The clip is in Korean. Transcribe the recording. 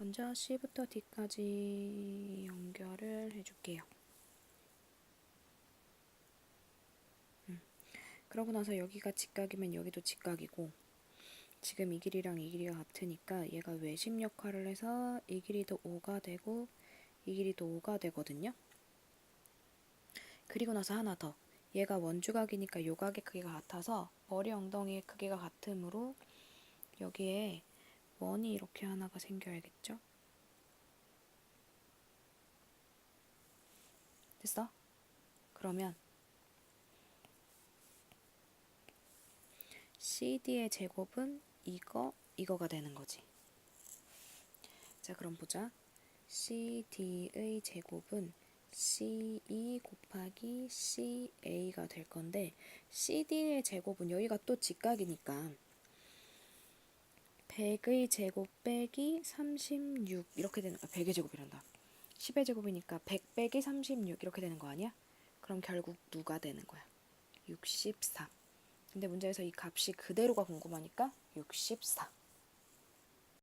먼저 C부터 D까지 연결을 해줄게요. 음. 그러고 나서 여기가 직각이면 여기도 직각이고 지금 이 길이랑 이 길이가 같으니까 얘가 외심 역할을 해서 이 길이도 5가 되고 이 길이도 5가 되거든요. 그리고 나서 하나 더. 얘가 원주각이니까 요각의 크기가 같아서 머리 엉덩이의 크기가 같으므로 여기에 원이 이렇게 하나가 생겨야겠죠? 됐어? 그러면 CD의 제곱은 이거, 이거가 되는 거지. 자, 그럼 보자. CD의 제곱은 CE 곱하기 CA가 될 건데 CD의 제곱은 여기가 또 직각이니까 100의 제곱 빼기 36 이렇게 되는 거야. 100의 제곱이란다. 10의 제곱이니까 100 빼기 36 이렇게 되는 거 아니야? 그럼 결국 누가 되는 거야? 64. 근데 문제에서 이 값이 그대로가 궁금하니까 64.